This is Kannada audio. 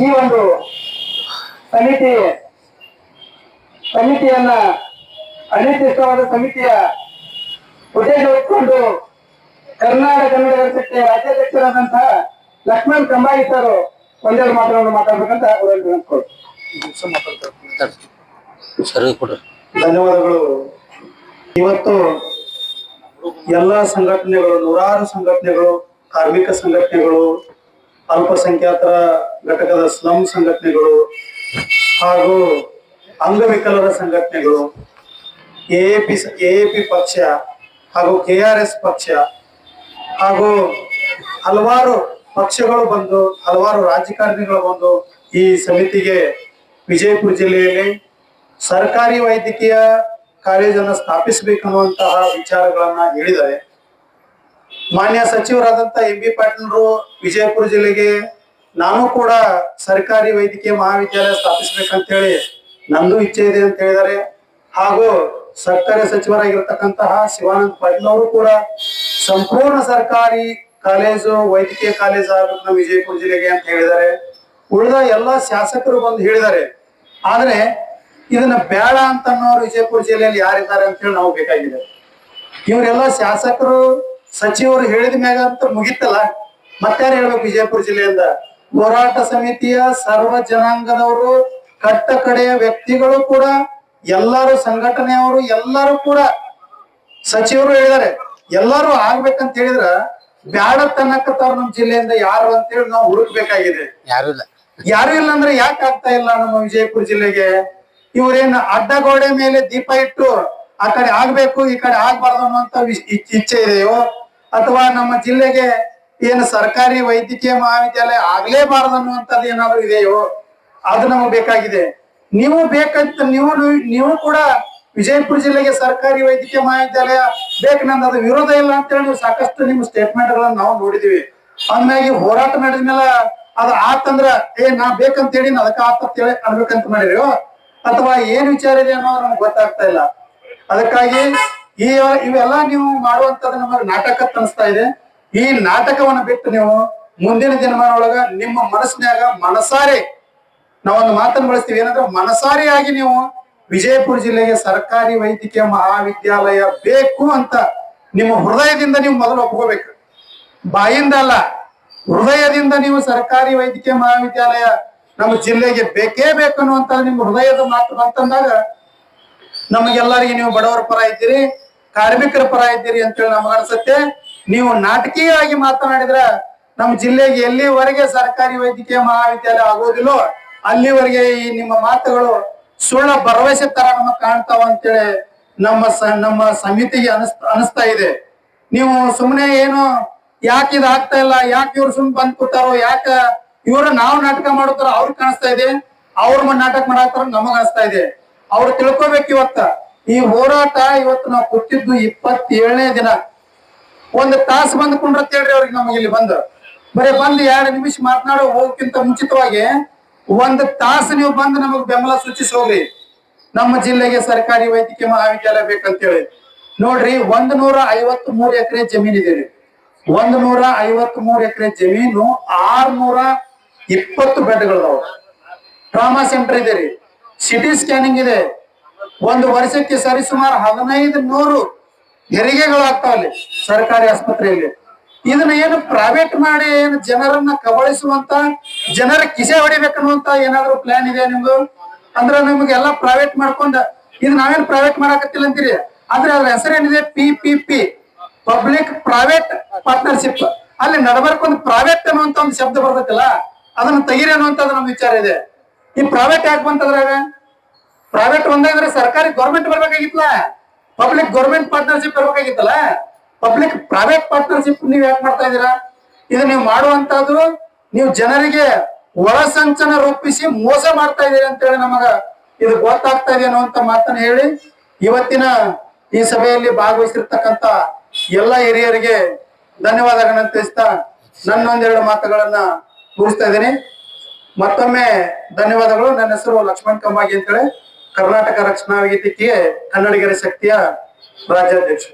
ಈ ಒಂದು ಸಮಿತಿ ಸಮಿತಿಯನ್ನ ಅನಿರ್ದಿಷ್ಟವಾದ ಸಮಿತಿಯ ಉದ್ದೇಶ ಇಟ್ಕೊಂಡು ಕರ್ನಾಟಕ ಕನ್ನಡ ಯೂನಿವರ್ಸಿಟಿ ರಾಜ್ಯಾಧ್ಯಕ್ಷರಾದಂತಹ ಲಕ್ಷ್ಮಣ್ ಕಂಬಾಯಿ ಸರ್ ಒಂದೆರಡು ಮಾತುಗಳನ್ನು ಮಾತಾಡ್ಬೇಕಂತ ಸರಿ ಕೊಡ್ರಿ ಧನ್ಯವಾದಗಳು. ಇವತ್ತು ಎಲ್ಲ ಸಂಘಟನೆಗಳು, ನೂರಾರು ಸಂಘಟನೆಗಳು, ಕಾರ್ಮಿಕ ಸಂಘಟನೆಗಳು, ಅಲ್ಪಸಂಖ್ಯಾತರ ಘಟಕದ ಸ್ಲಂ ಸಂಘಟನೆಗಳು ಹಾಗೂ ಅಂಗವಿಕಲರ ಸಂಘಟನೆಗಳು ಎಎಪಿ ಎಎಪಿ ಪಕ್ಷ ಹಾಗೂ ಕೆ ಆರ್ ಎಸ್ ಪಕ್ಷ ಹಾಗೂ ಹಲವಾರು ಪಕ್ಷಗಳು ಬಂದು, ಹಲವಾರು ರಾಜಕಾರಣಿಗಳು ಬಂದು ಈ ಸಮಿತಿಗೆ ವಿಜಯಪುರ ಜಿಲ್ಲೆಯಲ್ಲಿ ಸರ್ಕಾರಿ ವೈದ್ಯಕೀಯ ಕಾಲೇಜನ್ನು ಸ್ಥಾಪಿಸಬೇಕನ್ನುವಂತಹ ವಿಚಾರಗಳನ್ನ ಹೇಳಿದ್ದಾರೆ. ಮಾನ್ಯ ಸಚಿವರಾದಂತ ಎಂ ಬಿ ಪಾಟೀಲ್ರು ವಿಜಯಪುರ ಜಿಲ್ಲೆಗೆ ನಾನು ಕೂಡ ಸರ್ಕಾರಿ ವೈದ್ಯಕೀಯ ಮಹಾವಿದ್ಯಾಲಯ ಸ್ಥಾಪಿಸ್ಬೇಕಂತೇಳಿ ನಂದು ಇಚ್ಛೆ ಇದೆ ಅಂತ ಹೇಳಿದ್ದಾರೆ. ಹಾಗೂ ಸರ್ಕಾರಿ ಸಚಿವರಾಗಿರ್ತಕ್ಕಂತಹ ಶಿವಾನಂದ ಪಾಟೀಲ್ ಅವರು ಕೂಡ ಸಂಪೂರ್ಣ ಸರ್ಕಾರಿ ಕಾಲೇಜು, ವೈದ್ಯಕೀಯ ಕಾಲೇಜು ಆಗ್ಬೇಕು ನಮ್ಮ ವಿಜಯಪುರ ಜಿಲ್ಲೆಗೆ ಅಂತ ಹೇಳಿದ್ದಾರೆ. ಉಳಿದ ಎಲ್ಲಾ ಶಾಸಕರು ಬಂದು ಹೇಳಿದ್ದಾರೆ. ಆದ್ರೆ ಇದನ್ನ ಬೇಡ ಅಂತ ಅನ್ನೋರು ವಿಜಯಪುರ ಜಿಲ್ಲೆಯಲ್ಲಿ ಯಾರಿದ್ದಾರೆ ಅಂತ ಹೇಳಿ ನಾವು ಬೇಕಾಗಿದೆ. ಇವರೆಲ್ಲ ಶಾಸಕರು ಸಚಿವರು ಹೇಳಿದ ಮ್ಯಾಗ ಅಂತ ಮುಗಿತಲ್ಲ ಮತ್ತಾರು ಹೇಳ್ಬೇಕು ವಿಜಯಪುರ ಜಿಲ್ಲೆಯಿಂದ. ಹೋರಾಟ ಸಮಿತಿಯ ಸರ್ವ ಜನಾಂಗದವರು ಕಟ್ಟ ಕಡೆಯ ವ್ಯಕ್ತಿಗಳು ಕೂಡ ಎಲ್ಲರೂ ಸಂಘಟನೆಯವರು ಎಲ್ಲರೂ ಕೂಡ ಸಚಿವರು ಹೇಳಿದ್ದಾರೆ. ಎಲ್ಲರೂ ಆಗ್ಬೇಕಂತ ಹೇಳಿದ್ರ ಬ್ಯಾಡ ತನ್ನಕತ್ತಾರ ನಮ್ ಜಿಲ್ಲೆಯಿಂದ ಯಾರು ಅಂತೇಳಿ ನಾವು ಹುಡುಕ್ಬೇಕಾಗಿದೆ. ಯಾರು ಇಲ್ಲ. ಯಾರು ಇಲ್ಲ ಅಂದ್ರೆ ಯಾಕೆ ಆಗ್ತಾ ಇಲ್ಲ ನಮ್ಮ ವಿಜಯಪುರ ಜಿಲ್ಲೆಗೆ? ಇವ್ರೇನ್ ಅಡ್ಡಗೋಡೆ ಮೇಲೆ ದೀಪ ಇಟ್ಟು ಆ ಕಡೆ ಆಗ್ಬೇಕು, ಈ ಕಡೆ ಆಗ್ಬಾರ್ದು ಅನ್ನುವಂತ ಇಚ್ಛೆ ಇದೆಯೋ? ಅಥವಾ ನಮ್ಮ ಜಿಲ್ಲೆಗೆ ಏನು ಸರ್ಕಾರಿ ವೈದ್ಯಕೀಯ ಮಹಾವಿದ್ಯಾಲಯ ಆಗ್ಲೇಬಾರದು ಅನ್ನುವಂಥದ್ದು ಏನಾದ್ರು ಇದೆಯೋ? ಅದು ನಮಗೆ ಬೇಕಾಗಿದೆ. ನೀವು ಬೇಕಂತ, ನೀವು ನೀವು ಕೂಡ ವಿಜಯಪುರ ಜಿಲ್ಲೆಗೆ ಸರ್ಕಾರಿ ವೈದ್ಯಕೀಯ ಮಹಾವಿದ್ಯಾಲಯ ಬೇಕು, ನಂದು ಅದು ವಿರೋಧ ಇಲ್ಲ ಅಂತೇಳಿ ನೀವು ಸಾಕಷ್ಟು ನಿಮ್ಮ ಸ್ಟೇಟ್ಮೆಂಟ್ ಗಳನ್ನ ನಾವು ನೋಡಿದೀವಿ. ಅಂದಾಗಿ ಹೋರಾಟ ನಡೆದ್ಮೇಲೆ ಅದು ಆತಂದ್ರ, ಏ, ನಾ ಬೇಕಂತ ಹೇಳಿ ಅದಕ್ಕೆ ಆತ ಅನ್ಬೇಕಂತ ಮಾಡಿರೋ ಅಥವಾ ಏನ್ ವಿಚಾರ ಇದೆ ಅನ್ನೋದು ನಮ್ಗೆ ಗೊತ್ತಾಗ್ತಾ ಇಲ್ಲ. ಅದಕ್ಕಾಗಿ ಈ ಇವೆಲ್ಲ ನೀವು ಮಾಡುವಂತದ್ದು ನಮಗೆ ನಾಟಕ ಅನಿಸ್ತಾ ಇದೆ. ಈ ನಾಟಕವನ್ನ ಬಿಟ್ಟು ನೀವು ಮುಂದಿನ ದಿನಮಾನ ಒಳಗ ನಿಮ್ಮ ಮನಸ್ಸಿನಾಗ ಮನಸಾರೆ, ನಾವೊಂದು ಮಾತನ್ನು ಬಳಸ್ತೀವಿ. ಏನಂದ್ರೆ ಮನಸಾರಿಯಾಗಿ ನೀವು ವಿಜಯಪುರ ಜಿಲ್ಲೆಗೆ ಸರ್ಕಾರಿ ವೈದ್ಯಕೀಯ ಮಹಾವಿದ್ಯಾಲಯ ಬೇಕು ಅಂತ ನಿಮ್ಮ ಹೃದಯದಿಂದ ನೀವು ಮೊದಲು ಒಪ್ಕೋಬೇಕು. ಬಾಯಿಂದ ಅಲ್ಲ, ಹೃದಯದಿಂದ ನೀವು ಸರ್ಕಾರಿ ವೈದ್ಯಕೀಯ ಮಹಾವಿದ್ಯಾಲಯ ನಮ್ಮ ಜಿಲ್ಲೆಗೆ ಬೇಕೇ ಬೇಕು ಅನ್ನುವಂತ ನಿಮ್ಮ ಹೃದಯದ ಮಾತು ಅಂತಂದಾಗ ನಮಗೆಲ್ಲರಿಗೆ ನೀವು ಬಡವರ ಪರ ಇದ್ದೀರಿ, ಕಾರ್ಮಿಕರ ಪರ ಇದ್ದೀರಿ ಅಂತೇಳಿ ನಮ್ಗೆ ಅನ್ಸುತ್ತೆ ನೀವು ನಾಟಕೀಯವಾಗಿ ಮಾತನಾಡಿದ್ರ ನಮ್ಮ ಜಿಲ್ಲೆಗೆ ಎಲ್ಲಿವರೆಗೆ ಸರ್ಕಾರಿ ವೈದ್ಯಕೀಯ ಮಹಾವಿದ್ಯಾಲಯ ಆಗೋದಿಲ್ಲೋ ಅಲ್ಲಿವರೆಗೆ ಈ ನಿಮ್ಮ ಮಾತುಗಳು ಸುಳ್ಳ ಭರವಸೆ ತರ ನಮಗ್ ಕಾಣ್ತಾವ ಅಂತೇಳಿ ನಮ್ಮ ನಮ್ಮ ಸಮಿತಿಗೆ ಅನಿಸ್ ಅನಿಸ್ತಾ ಇದೆ. ನೀವು ಸುಮ್ಮನೆ ಏನು ಯಾಕೆ ಇದಾಗ್ತಾ ಇಲ್ಲ, ಯಾಕೆ ಇವ್ರು ಸುಮ್ಮನೆ ಬಂದ್ ಕೂತಾರೋ, ಯಾಕ ಇವ್ರು ನಾವು ನಾಟಕ ಮಾಡೋತರ ಅವ್ರಿಗೆ ಕಾಣಿಸ್ತಾ ಇದೆ, ಅವ್ರ ನಾಟಕ ಮಾಡತ್ತಾರ ನಮಗ್ ಅನಿಸ್ತಾ ಇದೆ. ಅವ್ರು ತಿಳ್ಕೊಬೇಕು ಇವತ್ತ. ಈ ಹೋರಾಟ ಇವತ್ತು ನಾವು ಕೊಟ್ಟಿದ್ದು ಇಪ್ಪತ್ತೇಳನೇ ದಿನ. ಒಂದು ತಾಸು ಬಂದ್ ಕುಂಡ್ರತ್ತೇಳ್ರಿ ಅವ್ರಿಗೆ ನಮಗೆ ಇಲ್ಲಿ ಬಂದು. ಬರೀ ಬಂದು ಎರಡು ನಿಮಿಷ ಮಾತನಾಡೋ ಹೋಗಕ್ಕಿಂತ ಮುಂಚಿತವಾಗಿ ಒಂದು ತಾಸು ನೀವು ಬಂದು ನಮಗ್ ಬೆಂಬಲ ಸೂಚಿಸಿ ಹೋಗ್ರಿ. ನಮ್ಮ ಜಿಲ್ಲೆಗೆ ಸರ್ಕಾರಿ ವೈದ್ಯಕೀಯ ಮಹಾವಿದ್ಯಾಲಯ ಬೇಕಂತೇಳಿ. ನೋಡ್ರಿ, ಒಂದ್ ನೂರ ಐವತ್ ಮೂರ್ ಎಕರೆ ಜಮೀನ್ ಇದೆ ರೀ ಒಂದ್ ನೂರ ಐವತ್ ಮೂರ್ ಎಕರೆ ಜಮೀನು ಆರ್ನೂರ ಇಪ್ಪತ್ತು ಬೆಡ್ಗಳದಾವ ಟ್ರಾಮಾ ಸೆಂಟರ್ ಇದೆ ರೀ. ಸಿಟಿ ಸ್ಕ್ಯಾನಿಂಗ್ ಇದೆ. ಒಂದು ವರ್ಷಕ್ಕೆ ಸರಿಸುಮಾರು ಹದಿನೈದು ನೂರು ಹೆರಿಗೆಗಳು ಆಗ್ತಾವಲ್ಲಿ ಸರ್ಕಾರಿ ಆಸ್ಪತ್ರೆಯಲ್ಲಿ. ಇದನ್ನ ಏನು ಪ್ರೈವೇಟ್ ಮಾಡಿ ಏನು ಜನರನ್ನ ಕಬಳಿಸುವಂತ, ಜನರ ಕಿಸೆ ಹೊಡಿಬೇಕನ್ನುವಂತ ಏನಾದ್ರು ಪ್ಲಾನ್ ಇದೆ ನಿಮ್ದು? ಅಂದ್ರೆ ನಿಮ್ಗೆಲ್ಲ ಪ್ರೈವೇಟ್ ಮಾಡ್ಕೊಂಡ, ಇದು ನಾವೇನ್ ಪ್ರೈವೇಟ್ ಮಾಡಕತ್ತಿಲ್ಲ ಅಂತೀರಿ? ಆದ್ರೆ ಅದ್ರ ಹೆಸರೇನಿದೆ P P P public private partnership ಅಲ್ಲಿ ನಡಬರ್ಕ್ ಪ್ರೈವೇಟ್ ಅನ್ನುವಂತ ಒಂದು ಶಬ್ದ ಬರ್ತೈತಲ್ಲ? ಅದನ್ನ ತೆಗೀರಿ ಅನ್ನುವಂಥದ್ದು ನಮ್ ವಿಚಾರ ಇದೆ. ಈ ಪ್ರೈವೇಟ್ ಯಾಕೆ ಬಂತದ್ರಾಗ? ಪ್ರೈವೇಟ್ ಒಂದಾದ್ರೆ ಸರ್ಕಾರಿ ಗೌರ್ಮೆಂಟ್ ಬರ್ಬೇಕಾಗಿತ್ತಲ್ಲ? ಪಬ್ಲಿಕ್ ಗೌರ್ಮೆಂಟ್ ಪಾರ್ಟ್ನರ್ಶಿಪ್ ಬರ್ಬೇಕಾಗಿತ್ತಲ್ಲ? ಪಬ್ಲಿಕ್ ಪ್ರೈವೇಟ್ ಪಾರ್ಟ್ನರ್ಶಿಪ್ ನೀವ್ ಯಾಕೆ ಮಾಡ್ತಾ ಇದೀರಾ ಇದು ನೀವು ಮಾಡುವಂತದ್ದು ನೀವು ಜನರಿಗೆ ಒಳಸಂಚನ ರೂಪಿಸಿ ಮೋಸ ಮಾಡ್ತಾ ಇದೀರಿ ಅಂತೇಳಿ ನಮಗ ಇದು ಗೊತ್ತಾಗ್ತಾ ಇದೆ ಅನ್ನುವಂತ ಮಾತನ್ನ ಹೇಳಿ ಇವತ್ತಿನ ಈ ಸಭೆಯಲ್ಲಿ ಭಾಗವಹಿಸಿರ್ತಕ್ಕಂತ ಎಲ್ಲ ಹಿರಿಯರಿಗೆ ಧನ್ಯವಾದಗಳನ್ನ ತಿಳಿಸ್ತಾ ನನ್ನೊಂದೆರಡು ಮಾತುಗಳನ್ನ ಮುಗಿಸ್ತಾ ಇದ್ದೀನಿ. ಮತ್ತೊಮ್ಮೆ ಧನ್ಯವಾದಗಳು. ನನ್ನ ಹೆಸರು ಲಕ್ಷ್ಮಣ್ ಕಂಬಾಗಿ ಅಂತೇಳಿ. ಕರ್ನಾಟಕ ರಕ್ಷಣಾ ವೇದಿಕೆಗೆ ಕನ್ನಡಿಗರ ಶಕ್ತಿಯ ರಾಜ್ಯಾಧ್ಯಕ್ಷ.